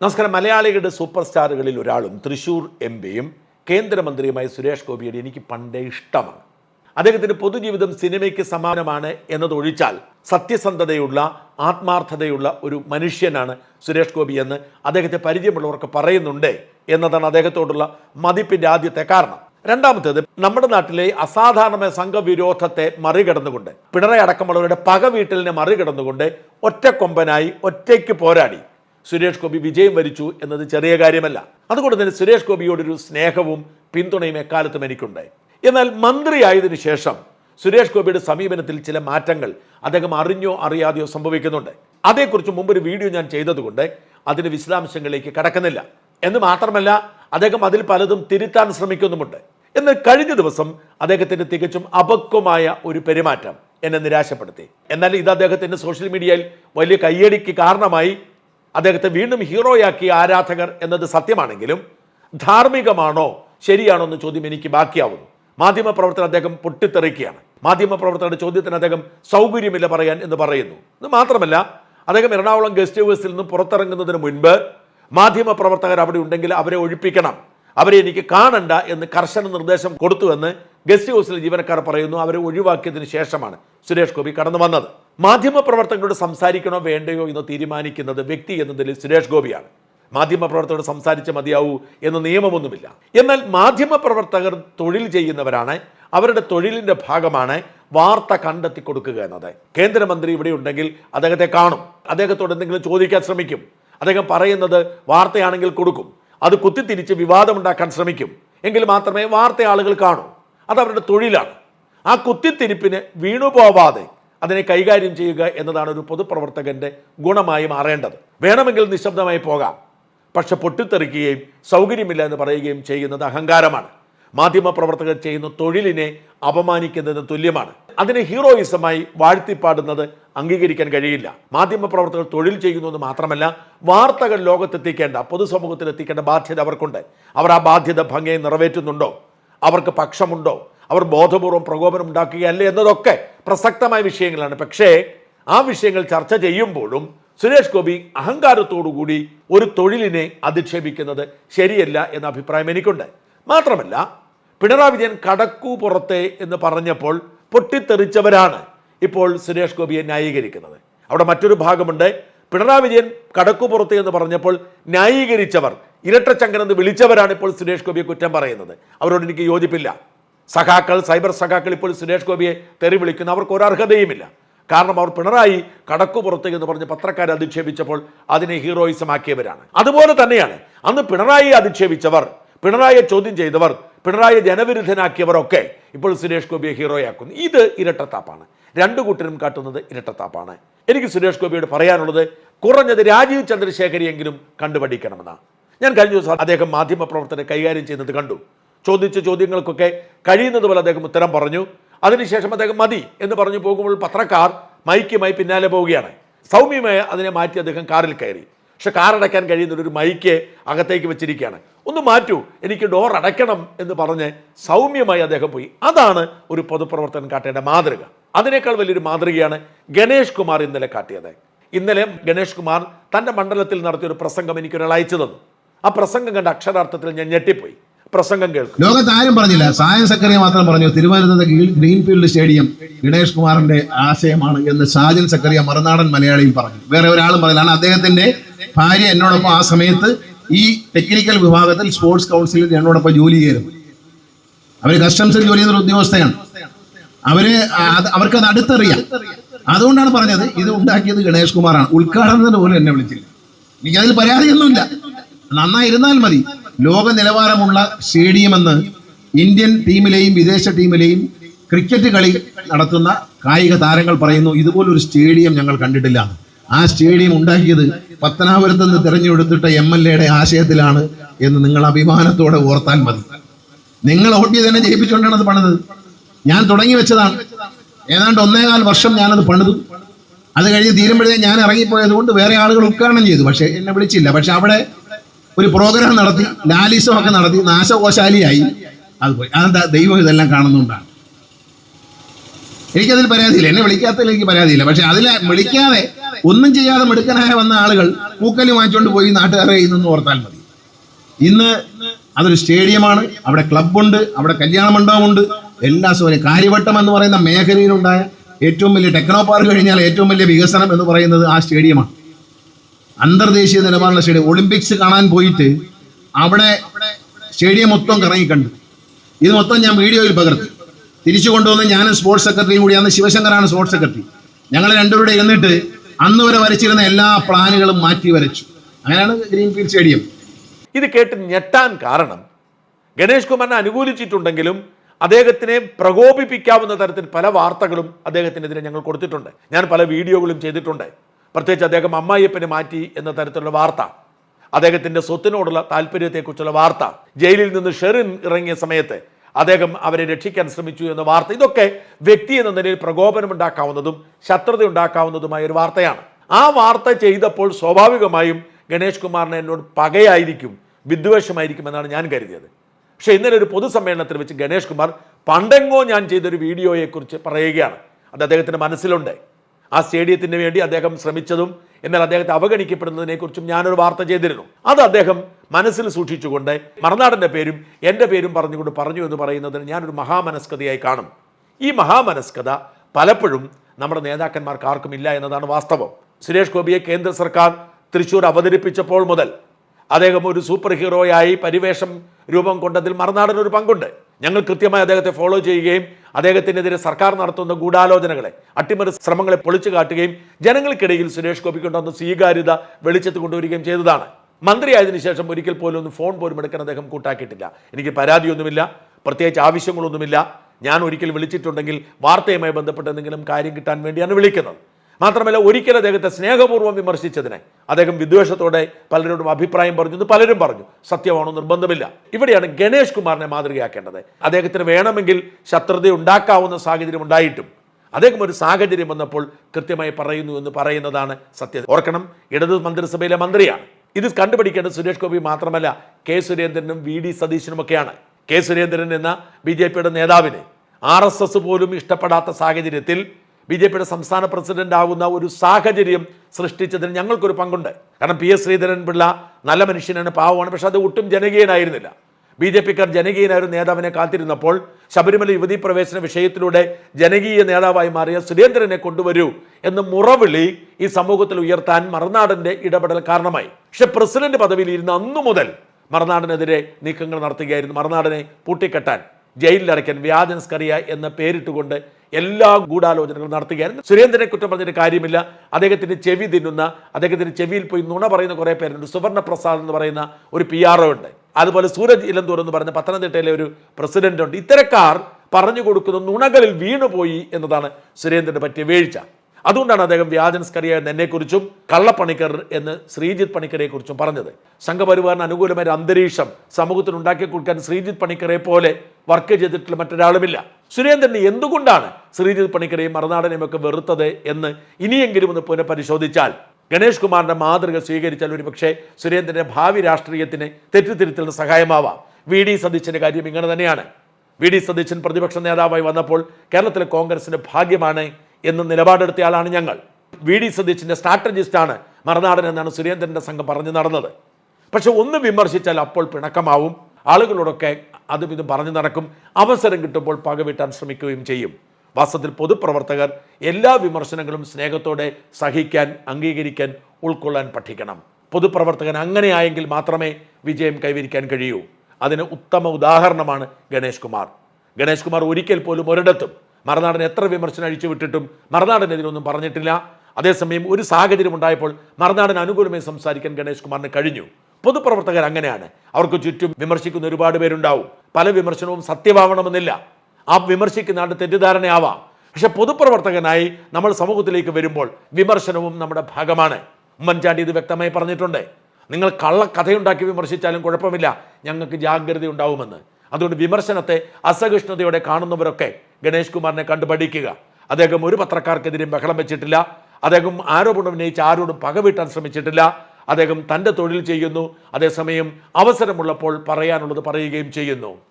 നമസ്കാരം. മലയാളികളുടെ സൂപ്പർ സ്റ്റാറുകളിൽ ഒരാളും തൃശൂർ എം പിയും കേന്ദ്രമന്ത്രിയുമായ സുരേഷ് ഗോപിയുടെ എനിക്ക് പണ്ടേ ഇഷ്ടമാണ്. അദ്ദേഹത്തിന്റെ പൊതുജീവിതം സിനിമയ്ക്ക് സമാനമാണ് എന്നതൊഴിച്ചാൽ സത്യസന്ധതയുള്ള ആത്മാർത്ഥതയുള്ള ഒരു മനുഷ്യനാണ് സുരേഷ് ഗോപി എന്ന് അദ്ദേഹത്തെ പരിചയമുള്ളവർക്ക് പറയുന്നുണ്ട് എന്നതാണ് അദ്ദേഹത്തോടുള്ള മതിപ്പിന്റെ ആദ്യത്തെ കാരണം. രണ്ടാമത്തേത് നമ്മുടെ നാട്ടിലെ അസാധാരണമായ സംഘവിരോധത്തെ മറികടന്നുകൊണ്ട് പിണറായി അടക്കമുള്ളവരുടെ പക വീട്ടലിനെ മറികടന്നുകൊണ്ട് ഒറ്റക്കൊമ്പനായി ഒറ്റയ്ക്ക് പോരാടി. സുരേഷ് ഗോപി വിജയം വരിച്ചു എന്നത് ചെറിയ കാര്യമല്ല. അതുകൊണ്ട് തന്നെ സുരേഷ് ഗോപിയോടൊരു സ്നേഹവും പിന്തുണയും എക്കാലത്തും എനിക്കുണ്ടായി. എന്നാൽ മന്ത്രിയായതിനു ശേഷം സുരേഷ് ഗോപിയുടെ സമീപനത്തിൽ ചില മാറ്റങ്ങൾ അദ്ദേഹം അറിഞ്ഞോ അറിയാതെയോ സംഭവിക്കുന്നുണ്ട്. അതേക്കുറിച്ച് മുമ്പ് ഒരു വീഡിയോ ഞാൻ ചെയ്തതുകൊണ്ട് അതിന്റെ വിശദാംശങ്ങളിലേക്ക് കടക്കുന്നില്ല. എന്ന് മാത്രമല്ല അദ്ദേഹം അതിൽ പലതും തിരുത്താൻ ശ്രമിക്കുന്നുമുണ്ട്. എന്നാൽ കഴിഞ്ഞ ദിവസം അദ്ദേഹത്തിന്റെ തികച്ചും അപക്വമായ ഒരു പെരുമാറ്റം എന്നെ നിരാശപ്പെടുത്തി. എന്നാൽ ഇത് അദ്ദേഹത്തിന്റെ സോഷ്യൽ മീഡിയയിൽ വലിയ കയ്യടിക്ക് കാരണമായി അദ്ദേഹത്തെ വീണ്ടും ഹീറോയാക്കിയ ആരാധകർ എന്നത് സത്യമാണെങ്കിലും ധാർമ്മികമാണോ ശരിയാണോ എന്ന ചോദ്യം എനിക്ക് ബാക്കിയാവുന്നു. മാധ്യമപ്രവർത്തകർ അദ്ദേഹം പൊട്ടിത്തെറിക്കുകയാണ്. മാധ്യമപ്രവർത്തകരുടെ ചോദ്യത്തിന് അദ്ദേഹം സൗകര്യമില്ല പറയാൻ എന്ന് പറയുന്നു. ഇത് മാത്രമല്ല അദ്ദേഹം എറണാകുളം ഗസ്റ്റ് ഹൗസിൽ നിന്ന് പുറത്തിറങ്ങുന്നതിന് മുൻപ് മാധ്യമപ്രവർത്തകർ അവിടെ ഉണ്ടെങ്കിൽ അവരെ ഒഴിപ്പിക്കണം. അവരെ എനിക്ക് കാണണ്ട എന്ന് കർശന നിർദ്ദേശം കൊടുത്തുവെന്ന് ഗസ്റ്റ് ഹൗസിലെ ജീവനക്കാർ പറയുന്നു. അവരെ ഒഴിവാക്കിയതിനു ശേഷമാണ് സുരേഷ് ഗോപി കടന്നു വന്നത്. മാധ്യമപ്രവർത്തകരോട് സംസാരിക്കണോ വേണ്ടയോ എന്ന് തീരുമാനിക്കുന്നത് വ്യക്തി എന്നതിൽ സുരേഷ് ഗോപിയാണ്. മാധ്യമപ്രവർത്തകരോട് സംസാരിച്ച മതിയാവൂ എന്ന നിയമമൊന്നുമില്ല. എന്നാൽ മാധ്യമപ്രവർത്തകർ തൊഴിൽ ചെയ്യുന്നവരാണ്. അവരുടെ തൊഴിലിന്റെ ഭാഗമാണ് വാർത്ത കണ്ടെത്തി കൊടുക്കുക എന്നത്. കേന്ദ്രമന്ത്രി ഇവിടെ ഉണ്ടെങ്കിൽ അദ്ദേഹത്തെ കാണും. അദ്ദേഹത്തോട് എന്തെങ്കിലും ചോദിക്കാൻ ശ്രമിക്കും. അദ്ദേഹം പറയുന്നത് വാർത്തയാണെങ്കിൽ കൊടുക്കും. അത് കുത്തിത്തിരിച്ച് വിവാദമുണ്ടാക്കാൻ ശ്രമിക്കും. എങ്കിൽ മാത്രമേ വാർത്ത ആളുകൾ കാണൂ. അത് അവരുടെ തൊഴിലാണ്. ആ കുത്തിത്തിരിപ്പിന് വീണുപോവാതെ അതിനെ കൈകാര്യം ചെയ്യുക എന്നതാണ് ഒരു പൊതുപ്രവർത്തകന്റെ ഗുണമായി മാറേണ്ടത്. വേണമെങ്കിൽ നിശബ്ദമായി പോകാം. പക്ഷെ പൊട്ടിത്തെറിക്കുകയും സൗകര്യമില്ല എന്ന് പറയുകയും ചെയ്യുന്നത് അഹങ്കാരമാണ്. മാധ്യമപ്രവർത്തകർ ചെയ്യുന്ന തൊഴിലിനെ അപമാനിക്കുന്നതിന് തുല്യമാണ്. അതിനെ ഹീറോയിസമായി വാഴ്ത്തിപ്പാടുന്നത് അംഗീകരിക്കാൻ കഴിയില്ല. മാധ്യമപ്രവർത്തകർ തൊഴിൽ ചെയ്യുന്നു എന്ന് മാത്രമല്ല വാർത്തകൾ ലോകത്തെത്തിക്കേണ്ട പൊതുസമൂഹത്തിൽ എത്തിക്കേണ്ട ബാധ്യത അവർക്കുണ്ട്. അവർ ആ ബാധ്യത ഭംഗിയെ നിറവേറ്റുന്നുണ്ടോ? അവർക്ക് പക്ഷമുണ്ടോ? അവർ ബോധപൂർവം പ്രകോപനം ഉണ്ടാക്കുകയല്ലേ എന്നതൊക്കെ പ്രസക്തമായ വിഷയങ്ങളാണ്. പക്ഷേ ആ വിഷയങ്ങൾ ചർച്ച ചെയ്യുമ്പോഴും സുരേഷ് ഗോപി അഹങ്കാരത്തോടുകൂടി ഒരു തൊഴിലിനെ അധിക്ഷേപിക്കുന്നത് ശരിയല്ല എന്ന അഭിപ്രായം എനിക്കുണ്ട്. മാത്രമല്ല പിണറായി വിജയൻ കടക്കൂ പുറത്തെ എന്ന് പറഞ്ഞപ്പോൾ പൊട്ടിത്തെറിച്ചവരാണ്. ഇപ്പോൾ സുരേഷ് ഗോപിയെ ന്യായീകരിക്കുന്നത്. അവിടെ മറ്റൊരു ഭാഗമുണ്ട്. പിണറായി വിജയൻ കടക്കുപുറത്ത് എന്ന് പറഞ്ഞപ്പോൾ ന്യായീകരിച്ചവർ ഇരട്ടച്ചങ്കൻ എന്ന് വിളിച്ചവരാണ് ഇപ്പോൾ സുരേഷ് ഗോപിയെ കുറ്റം പറയുന്നത്. അവരോട് എനിക്ക് യോജിപ്പില്ല. സഖാക്കൾ സൈബർ സഖാക്കൾ ഇപ്പോൾ സുരേഷ് ഗോപിയെ തെറി വിളിക്കുന്നു അവർക്ക് ഒരു അർഹതയുമില്ല. കാരണം അവർ പിണറായി കടക്കുപുറത്ത് എന്ന് പറഞ്ഞ് പത്രക്കാരെ അധിക്ഷേപിച്ചപ്പോൾ അതിനെ ഹീറോയിസമാക്കിയവരാണ് അതുപോലെ തന്നെയാണ് അന്ന് പിണറായി അധിക്ഷേപിച്ചവർ പിണറായിയെ ചോദ്യം ചെയ്തവർ പിണറായി ജനവിരുദ്ധനാക്കിയവരൊക്കെ ഇപ്പോൾ സുരേഷ് ഗോപിയെ ഹീറോയാക്കുന്നു. ഇത് ഇരട്ടത്താപ്പാണ്. രണ്ടു കൂട്ടരും കാട്ടുന്നത് ഇരട്ടത്താപ്പാണ്. എനിക്ക് സുരേഷ് ഗോപിയോട് പറയാനുള്ളത് കുറഞ്ഞത് രാജീവ് ചന്ദ്രശേഖരിയെങ്കിലും കണ്ടുപഠിക്കണമെന്നാണ് ഞാൻ കഴിഞ്ഞ ദിവസം അദ്ദേഹം മാധ്യമപ്രവർത്തനം കൈകാര്യം ചെയ്യുന്നത് കണ്ടു. ചോദിച്ച ചോദ്യങ്ങൾക്കൊക്കെ കഴിയുന്നത് പോലെ അദ്ദേഹം ഉത്തരം പറഞ്ഞു. അതിനുശേഷം അദ്ദേഹം മതി എന്ന് പറഞ്ഞു പോകുമ്പോൾ പത്രക്കാർ മൈക്കുമായി പിന്നാലെ പോവുകയാണ്. സൗമ്യമായി അതിനെ മാറ്റി അദ്ദേഹം കാറിൽ കയറി. പക്ഷെ കാർ അടയ്ക്കാൻ കഴിയുന്ന ഒരു മൈക്ക് അകത്തേക്ക് വെച്ചിരിക്കുകയാണ്. ഒന്ന് മാറ്റൂ എനിക്ക് ഡോർ അടയ്ക്കണം എന്ന് പറഞ്ഞ് സൗമ്യമായി അദ്ദേഹം പോയി. അതാണ് ഒരു പൊതുപ്രവർത്തകൻ കാട്ടേണ്ട മാതൃക. അതിനേക്കാൾ വലിയൊരു മാതൃകയാണ് ഗണേഷ് കുമാർ ഇന്നലെ കാട്ടിയത്. ഇന്നലെ ഗണേഷ് കുമാർ തന്റെ മണ്ഡലത്തിൽ നടത്തിയ ഒരു പ്രസംഗം എനിക്കൊരാൾ അയച്ചു തന്നു. ആ പ്രസംഗം കണ്ട അക്ഷരാർത്ഥത്തിൽ ഞാൻ ഞെട്ടിപ്പോയി. പ്രസംഗം കേൾക്കും ലോകത്ത് ആരും പറഞ്ഞില്ല. സായം സക്കറിയ മാത്രം പറഞ്ഞു. തിരുവനന്തപുരത്തെ ഗ്രീ- ഗ്രീൻഫീൽഡ് സ്റ്റേഡിയം ഗണേഷ് കുമാറിന്റെ ആശയമാണ് എന്ന് സാജൻ സക്കറിയ മറുനാടൻ മലയാളിയും പറഞ്ഞു. വേറെ ഒരാളും പറഞ്ഞില്ല. അദ്ദേഹത്തിന്റെ ഭാര്യ എന്നോടൊപ്പം ആ സമയത്ത് ഈ ടെക്നിക്കൽ വിഭാഗത്തിൽ സ്പോർട്സ് കൗൺസിലിൽ എന്നോടൊപ്പം ജോലി ചെയ്യുന്നു അവർ കസ്റ്റംസിൽ ജോലി ചെയ്യുന്ന ഉദ്യോഗസ്ഥയാണ് അവർ അവർക്കത് അടുത്തറിയാം. അതുകൊണ്ടാണ് പറഞ്ഞത് ഇത് ഉണ്ടാക്കിയത് ഗണേഷ് കുമാറാണ്. ഉദ്ഘാടനത്തിന് പോലും എന്നെ വിളിച്ചില്ല. എനിക്കതിൽ പരാതിയൊന്നുമില്ല. നന്നായിരുന്നാൽ മതി. ലോക നിലവാരമുള്ള സ്റ്റേഡിയം എന്ന് ഇന്ത്യൻ ടീമിലെയും വിദേശ ടീമിലെയും ക്രിക്കറ്റ് കളി നടത്തുന്ന കായിക താരങ്ങൾ പറയുന്നു ഇതുപോലൊരു സ്റ്റേഡിയം ഞങ്ങൾ കണ്ടിട്ടില്ല ആ സ്റ്റേഡിയം ഉണ്ടാക്കിയത് പത്തനാപുരത്ത് നിന്ന് തിരഞ്ഞെടുത്തിട്ട എം എൽ എയുടെ ആശയത്തിലാണ് എന്ന് നിങ്ങൾ അഭിമാനത്തോടെ ഓർത്താൽ മതി. നിങ്ങൾ ഓട്ടി തന്നെ ജയിപ്പിച്ചുകൊണ്ടാണ് അത് പണിത്. ഞാൻ തുടങ്ങി വെച്ചതാണ്. ഏതാണ്ട് ഒന്നേകാൽ വർഷം ഞാനത് പണിതു. അത് കഴിഞ്ഞ് തീരുമ്പോഴേ ഞാൻ ഇറങ്ങിപ്പോയത് കൊണ്ട് വേറെ ആളുകൾ ഉദ്ഘാടനം ചെയ്തു. പക്ഷെ എന്നെ വിളിച്ചില്ല. പക്ഷെ അവിടെ ഒരു പ്രോഗ്രാം നടത്തി ലാലിസം ഒക്കെ നടത്തി നാശകോശാലിയായി. അത് പോയി. അതെന്താ? ദൈവം ഇതെല്ലാം കാണുന്നുണ്ടാണ്. എനിക്കതിൽ പരാതിയില്ല. എന്നെ വിളിക്കാത്തതിൽ എനിക്ക് പരാതിയില്ല. പക്ഷെ അതിൽ വിളിക്കാതെ ഒന്നും ചെയ്യാതെ മിടുക്കനായ വന്ന ആളുകൾ പൂക്കലി വാങ്ങിച്ചുകൊണ്ട് പോയി നാട്ടുകാരെ ഇന്നെന്ന് ഓർത്താൽ മതി. ഇന്ന് അതൊരു സ്റ്റേഡിയമാണ് അവിടെ ക്ലബ്ബുണ്ട് അവിടെ കല്യാണ മണ്ഡപമുണ്ട് എല്ലാ സൗകര്യം. കാര്യവട്ടം എന്ന് പറയുന്ന മേഖലയിലുണ്ടായ ഏറ്റവും വലിയ ടെക്നോ പാർക്ക് കഴിഞ്ഞാൽ ഏറ്റവും വലിയ വികസനം എന്ന് പറയുന്നത് ആ സ്റ്റേഡിയമാണ്. അന്തർദേശീയ നിലവാരമുള്ള സ്റ്റേഡിയം. ഒളിമ്പിക്സ് കാണാൻ പോയിട്ട് അവിടെ സ്റ്റേഡിയം മൊത്തം കറങ്ങിക്കണ്ട്. കണ്ടു ഇത് മൊത്തം ഞാൻ വീഡിയോയിൽ പകർത്തി. തിരിച്ചു കൊണ്ടുവന്ന് ഞാനും സ്പോർട്സ് സെക്രട്ടറിയും കൂടിയാണ് ശിവശങ്കറാണ് സ്പോർട്സ് സെക്രട്ടറി ഞങ്ങൾ രണ്ടുപേരുടെ ഇരുന്നിട്ട് അന്ന് വരെ വരച്ചിരുന്ന എല്ലാ പ്ലാനുകളും മാറ്റി വരച്ചു. അങ്ങനെയാണ് ഗ്രീൻഫീൽഡ് സ്റ്റേഡിയം. ഇത് കേട്ട് ഞെട്ടാൻ കാരണം ഗണേഷ് കുമാറിനെ അനുകൂലിച്ചിട്ടുണ്ടെങ്കിലും അദ്ദേഹത്തിനെ പ്രകോപിപ്പിക്കാവുന്ന തരത്തിൽ പല വാർത്തകളും അദ്ദേഹത്തിനെതിരെ ഞങ്ങൾ കൊടുത്തിട്ടുണ്ട്. ഞാൻ പല വീഡിയോകളും ചെയ്തിട്ടുണ്ട്. പ്രത്യേകിച്ച് അദ്ദേഹം അമ്മായിയപ്പനെ മാറ്റി എന്ന തരത്തിലുള്ള വാർത്ത അദ്ദേഹത്തിന്റെ സ്വത്തിനോടുള്ള താല്പര്യത്തെക്കുറിച്ചുള്ള വാർത്ത ജയിലിൽ നിന്ന് ഷെറിൻ ഇറങ്ങിയ സമയത്ത് അദ്ദേഹം അവരെ രക്ഷിക്കാൻ ശ്രമിച്ചു എന്ന വാർത്ത. ഇതൊക്കെ വ്യക്തി എന്ന നിലയിൽ പ്രകോപനമുണ്ടാക്കാവുന്നതും ശത്രുത ഉണ്ടാക്കാവുന്നതുമായ ഒരു വാർത്തയാണ്. ആ വാർത്ത ചെയ്തപ്പോൾ സ്വാഭാവികമായും ഗണേഷ് കുമാറിന് എന്നോട് പകയായിരിക്കും വിദ്വേഷമായിരിക്കും എന്നാണ് ഞാൻ കരുതിയത്. പക്ഷേ ഇന്നലെ ഒരു പൊതുസമ്മേളനത്തിൽ വെച്ച് ഗണേഷ് കുമാർ പണ്ടെങ്ങോ ഞാൻ ചെയ്തൊരു വീഡിയോയെക്കുറിച്ച് പറയുകയാണ്. അത് അദ്ദേഹത്തിന്റെ മനസ്സിലുണ്ട്. ആ സ്റ്റേഡിയത്തിന് വേണ്ടി അദ്ദേഹം ശ്രമിച്ചതും എന്നാൽ അദ്ദേഹത്തെ അവഗണിക്കപ്പെടുന്നതിനെക്കുറിച്ചും ഞാനൊരു വാർത്ത ചെയ്തിരുന്നു. അത് അദ്ദേഹം മനസ്സിൽ സൂക്ഷിച്ചുകൊണ്ട് മറുനാടന്റെ പേരും എന്റെ പേരും പറഞ്ഞുകൊണ്ട് പറഞ്ഞു എന്ന് പറയുന്നതിന് ഞാനൊരു മഹാമനസ്കതയായി കാണും. ഈ മഹാമനസ്കത പലപ്പോഴും നമ്മുടെ നേതാക്കന്മാർക്ക് ആർക്കും ഇല്ല എന്നതാണ് വാസ്തവം. സുരേഷ് ഗോപിയെ കേന്ദ്ര സർക്കാർ തൃശ്ശൂർ അവതരിപ്പിച്ചപ്പോൾ മുതൽ അദ്ദേഹം ഒരു സൂപ്പർ ഹീറോയായി പരിവേഷം രൂപം കൊണ്ടതിൽ മറുനാടൻ ഒരു പങ്കുണ്ട്. ഞങ്ങൾ കൃത്യമായി അദ്ദേഹത്തെ ഫോളോ ചെയ്യുകയും അദ്ദേഹത്തിനെതിരെ സർക്കാർ നടത്തുന്ന ഗൂഢാലോചനകളെ അട്ടിമറി ശ്രമങ്ങളെ പൊളിച്ചു കാട്ടുകയും ജനങ്ങൾക്കിടയിൽ സുരേഷ് ഗോപിക്കുണ്ടെന്ന സ്വീകാര്യത വെളിച്ചത്ത് കൊണ്ടുവരികയും ചെയ്തതാണ്. മന്ത്രിയായതിനു ശേഷം ഒരിക്കൽ പോലും ഒന്ന് ഫോൺ പോലും എടുക്കാൻ അദ്ദേഹം കൂട്ടാക്കിയിട്ടില്ല. എനിക്ക് പരാതിയൊന്നുമില്ല പ്രത്യേകിച്ച് ആവശ്യങ്ങളൊന്നുമില്ല. ഞാൻ ഒരിക്കൽ വിളിച്ചിട്ടുണ്ടെങ്കിൽ വാർത്തയുമായി ബന്ധപ്പെട്ട് എന്തെങ്കിലും കാര്യം കിട്ടാൻ വേണ്ടിയാണ് വിളിക്കുന്നത്. മാത്രമല്ല ഒരിക്കൽ അദ്ദേഹത്തെ സ്നേഹപൂർവം വിമർശിച്ചതിനെ അദ്ദേഹം വിദ്വേഷത്തോടെ പലരോടും അഭിപ്രായം പറഞ്ഞു എന്ന് പലരും പറഞ്ഞു. സത്യമാണോ നിർബന്ധമില്ല. ഇവിടെയാണ് ഗണേഷ് കുമാറിനെ മാതൃകയാക്കേണ്ടത്. അദ്ദേഹത്തിന് വേണമെങ്കിൽ ശത്രുത ഉണ്ടാക്കാവുന്ന സാഹചര്യം ഉണ്ടായിട്ടും. അദ്ദേഹം ഒരു സാഹചര്യം വന്നപ്പോൾ കൃത്യമായി പറയുന്നു എന്ന് പറയുന്നതാണ് സത്യം. ഓർക്കണം ഇടത് മന്ത്രിസഭയിലെ മന്ത്രിയാണ്. ഇത് കണ്ടുപിടിക്കേണ്ടത് സുരേഷ് ഗോപി മാത്രമല്ല കെ സുരേന്ദ്രനും വി ഡി സതീശനുമൊക്കെയാണ്. കെ സുരേന്ദ്രൻ എന്ന ബി ജെ പിയുടെ നേതാവിന് ആർ എസ് എസ് പോലും ഇഷ്ടപ്പെടാത്ത സാഹചര്യത്തിൽ ബി ജെ പിയുടെ സംസ്ഥാന പ്രസിഡന്റ് ആവുന്ന ഒരു സാഹചര്യം സൃഷ്ടിച്ചതിന് ഞങ്ങൾക്കൊരു പങ്കുണ്ട്. കാരണം പി എസ് ശ്രീധരൻ പിള്ള നല്ല മനുഷ്യനാണ് പാവമാണ് പക്ഷെ അത് ഒട്ടും ജനകീയനായിരുന്നില്ല. ബി ജെ പിക്കാർ ജനകീയനായ ഒരു നേതാവിനെ കാത്തിരുന്നപ്പോൾ ശബരിമല യുവതീ പ്രവേശന വിഷയത്തിലൂടെ ജനകീയ നേതാവായി മാറിയ സുരേന്ദ്രനെ കൊണ്ടുവരൂ എന്ന് മുറവിളി ഈ സമൂഹത്തിൽ ഉയർത്താൻ മറുനാടന്റെ ഇടപെടൽ കാരണമായി. പക്ഷെ പ്രസിഡന്റ് പദവിയിൽ ഇരുന്ന അന്നു മുതൽ മറുനാടിനെതിരെ നീക്കങ്ങൾ നടത്തുകയായിരുന്നു. മറുനാടനെ പൂട്ടിക്കെട്ടാൻ ജയിലിലടയ്ക്കാൻ വ്യാജൻസ്കറിയ എന്ന പേരിട്ടുകൊണ്ട് എല്ലാ ഗൂഢാലോചനകളും നടത്തുകയായിരുന്നു. സുരേന്ദ്രനെ കുറ്റം പറഞ്ഞിട്ട് കാര്യമില്ല. അദ്ദേഹത്തിന്റെ ചെവി തിന്നുന്ന അദ്ദേഹത്തിന്റെ ചെവിയിൽ പോയി നുണ പറയുന്ന കുറേ പേരുണ്ട്. സുവർണ പ്രസാദ് എന്ന് പറയുന്ന ഒരു പി ആർ ഒ ഉണ്ട്. അതുപോലെ സൂരജ് ഇലന്തൂർ എന്ന് പറഞ്ഞ പത്തനംതിട്ടയിലെ ഒരു പ്രസിഡന്റ് ഉണ്ട് ഇത്തരക്കാർ പറഞ്ഞു കൊടുക്കുന്ന നുണകളിൽ വീണുപോയി എന്നതാണ് സുരേന്ദ്രന് പറ്റിയ വീഴ്ച. അതുകൊണ്ടാണ് അദ്ദേഹം വ്യാജൻസ്കറിയ എന്നെക്കുറിച്ചും കള്ളപ്പണിക്കർ എന്ന് ശ്രീജിത്ത് പണിക്കരെക്കുറിച്ചും പറഞ്ഞത്. സംഘപരിവാറിന് അനുകൂലമായ ഒരു അന്തരീക്ഷം സമൂഹത്തിന് ഉണ്ടാക്കി കൊടുക്കാൻ ശ്രീജിത്ത് പണിക്കരെ പോലെ വർക്ക് ചെയ്തിട്ടുള്ള മറ്റൊരാളുമില്ല. സുരേന്ദ്രന് എന്തുകൊണ്ടാണ് ശ്രീജിത്ത് പണിക്കരെയും മറുനാടനെയും ഒക്കെ വെറുത്തത് എന്ന് ഇനിയെങ്കിലും ഒന്ന് പുനഃപരിശോധിച്ചാൽ ഗണേഷ് കുമാറിന്റെ മാതൃക സ്വീകരിച്ചാൽ ഒരു പക്ഷേ സുരേന്ദ്രന്റെ ഭാവി രാഷ്ട്രീയത്തിന് തെറ്റിദ്ധരുത്തലിന് സഹായമാവാം. വി ഡി സതീശന്റെ കാര്യം ഇങ്ങനെ തന്നെയാണ്. വി ഡി സതീശൻ പ്രതിപക്ഷ നേതാവായി വന്നപ്പോൾ കേരളത്തിലെ കോൺഗ്രസിന്റെ ഭാഗ്യമാണ് എന്ന് നിലപാടെടുത്ത ആളാണ് ഞങ്ങൾ. വി ഡി സതീശന്റെ സ്ട്രാറ്റജിസ്റ്റാണ് മറുനാടൻ എന്നാണ് സുരേന്ദ്രന്റെ സംഘം പറഞ്ഞു നടന്നത്. പക്ഷെ ഒന്ന് വിമർശിച്ചാൽ അപ്പോൾ പിണക്കമാവും. ആളുകളോടൊക്കെ അതും ഇതും പറഞ്ഞു നടക്കും. അവസരം കിട്ടുമ്പോൾ പകവിട്ടാൻ ശ്രമിക്കുകയും ചെയ്യും. വാസ്തവത്തിൽ പൊതുപ്രവർത്തകർ എല്ലാ വിമർശനങ്ങളും സ്നേഹത്തോടെ സഹിക്കാൻ അംഗീകരിക്കാൻ ഉൾക്കൊള്ളാൻ പഠിക്കണം. പൊതുപ്രവർത്തകൻ അങ്ങനെയായെങ്കിൽ മാത്രമേ വിജയം കൈവരിക്കാൻ കഴിയൂ. അതിന് ഉത്തമ ഉദാഹരണമാണ് ഗണേഷ് കുമാർ. ഗണേഷ് കുമാർ ഒരിക്കൽ പോലും ഒരിടത്തും മറുനാടൻ എത്ര വിമർശനം അഴിച്ചു വിട്ടിട്ടും മറുനാടനെതിരൊന്നും പറഞ്ഞിട്ടില്ല. അതേസമയം ഒരു സാഹചര്യം ഉണ്ടായപ്പോൾ മറുനാടൻ അനുകൂലമായി സംസാരിക്കാൻ ഗണേഷ് കുമാറിന് കഴിഞ്ഞു. പൊതുപ്രവർത്തകർ അങ്ങനെയാണ്. അവർക്ക് ചുറ്റും വിമർശിക്കുന്ന ഒരുപാട് പേരുണ്ടാവും. പല വിമർശനവും സത്യമാവണമെന്നില്ല. ആ വിമർശിക്കുന്ന ആളുടെ തെറ്റിദ്ധാരണയാവാം. പക്ഷെ പൊതുപ്രവർത്തകനായി നമ്മൾ സമൂഹത്തിലേക്ക് വരുമ്പോൾ വിമർശനവും നമ്മുടെ ഭാഗമാണ്. ഉമ്മൻചാണ്ടി ഇത് വ്യക്തമായി പറഞ്ഞിട്ടുണ്ട്. നിങ്ങൾ കള്ള കഥയുണ്ടാക്കി വിമർശിച്ചാലും കുഴപ്പമില്ല. ഞങ്ങൾക്ക് ജാഗ്രത ഉണ്ടാവുമെന്ന്. അതുകൊണ്ട് വിമർശനത്തെ അസഹിഷ്ണുതയോടെ കാണുന്നവരൊക്കെ ഗണേഷ് കുമാറിനെ കണ്ടു പഠിക്കുക. അദ്ദേഹം ഒരു പത്രക്കാർക്കെതിരെയും ബഹളം വെച്ചിട്ടില്ല. അദ്ദേഹം ആരോപണം ഉന്നയിച്ച് ആരോടും പകവീട്ടാൻ ശ്രമിച്ചിട്ടില്ല. അദ്ദേഹം തന്റെ തൊഴിൽ ചെയ്യുന്നു. അതേസമയം അവസരമുള്ളപ്പോൾ പറയാനുള്ളത് പറയുകയും ചെയ്യുന്നു.